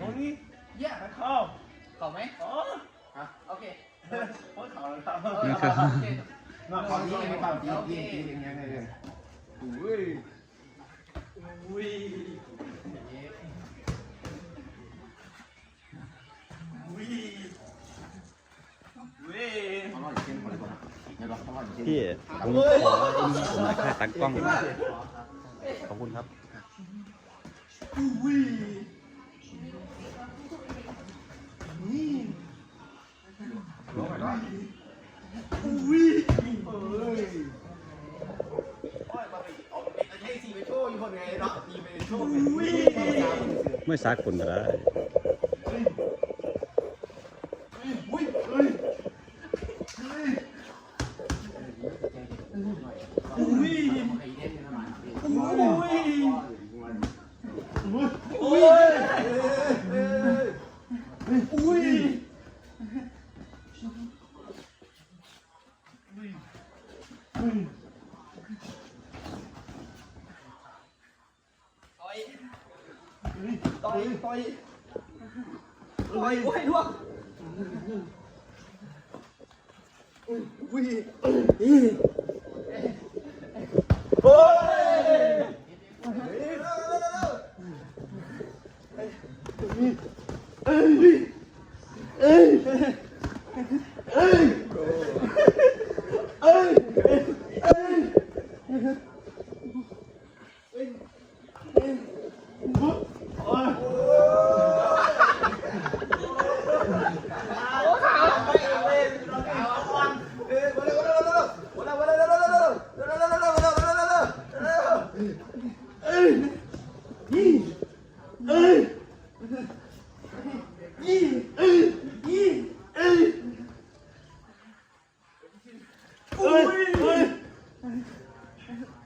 ตรงนี้เยี่ยไปเข้าต่อไหมอ๋อโอเคโอ้ยเขาแล้วครับเออเอาโอเคนอกจากนี้ไม่เปล่าจริงจริงจริงยังไงเลยอุ้ยอุ้ยอุ้ยอุ้ยอร่อยเช่นคนก่อนเดี๋ยวเราอร่อยเช่นพี่ผมขอค่าตั้งกล้องขอบคุณครับ อุ้ยอุ้ย โอ้ยมาไปเอาไปให้สีไปโชว์อยู่คน ไงเนาะสีไปโชว์อุ้ยไม่ซักคนก็ได้ อุ้ยเฮ้ย อุ้ย ไอ้เด่นนะมัน อุ้ยอุ้ยอุ้ย ต่อย ต่อยต่อยต่อยโอ้ยล่วง โ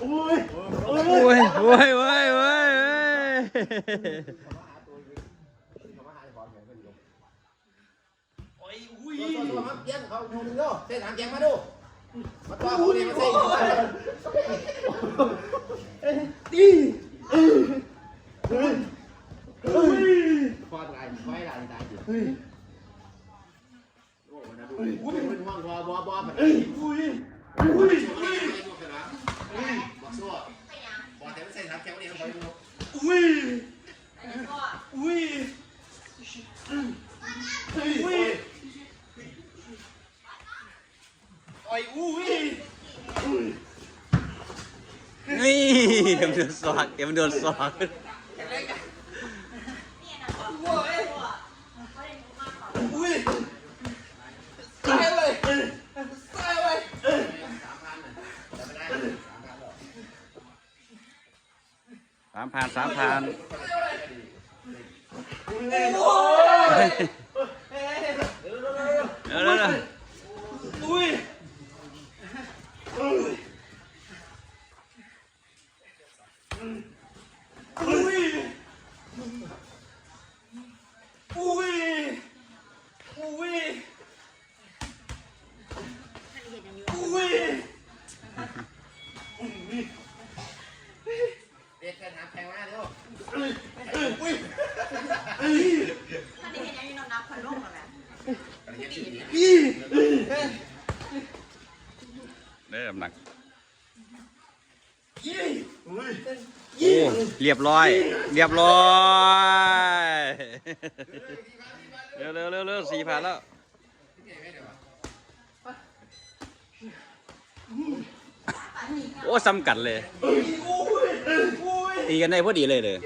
โอ้ยโอ้ยโอ้ยโอ้ยโอ้ยโอ้ยอุ้ยตัวตัวมาเกี้ยงเขาดูนึงดูเส้นทางแกงมาดู มาต่อหูเนี่ยมาเส้นตีอุ้ยอุ้ยพอตายไว้ตายตายอยู่อุ้ยโอ้นะดูอุ้ยเป็นห่วงบอบอบอมันอุ้ยอุ้ยอุ้ย บอกสู้บอกแต่ไม่เส้นทางแกงเนี่ยเขาไปดู อุ้ยอุ้ยอุ้ย โอ้ยอุ้ยนี่เอ็มโดนสอกเอ็มโดนสอกอุ้ยตายเลยตายเลยสามพันสามพันโอ้ยเดี๋ยวเดี๋ยวเดี๋ยว ได้น้ำหนัก โอ้เรียบร้อย เรียบร้อย เร็วเร็วเร็วเร็วสี่พันแล้ว โอ้ซ้ำกันเลยอุ้ยอุ้ยตีกันได้พอดีเลยเลย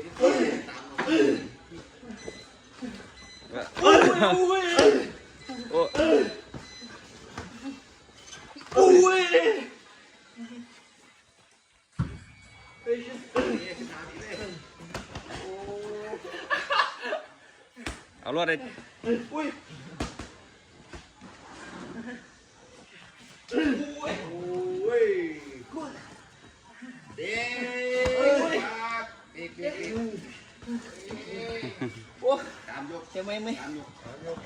เอารวดเลยอุ้ยโอ้ยเด็กเด็กเด็กโอ้ตามยกเจ็บไหมไหมตามยก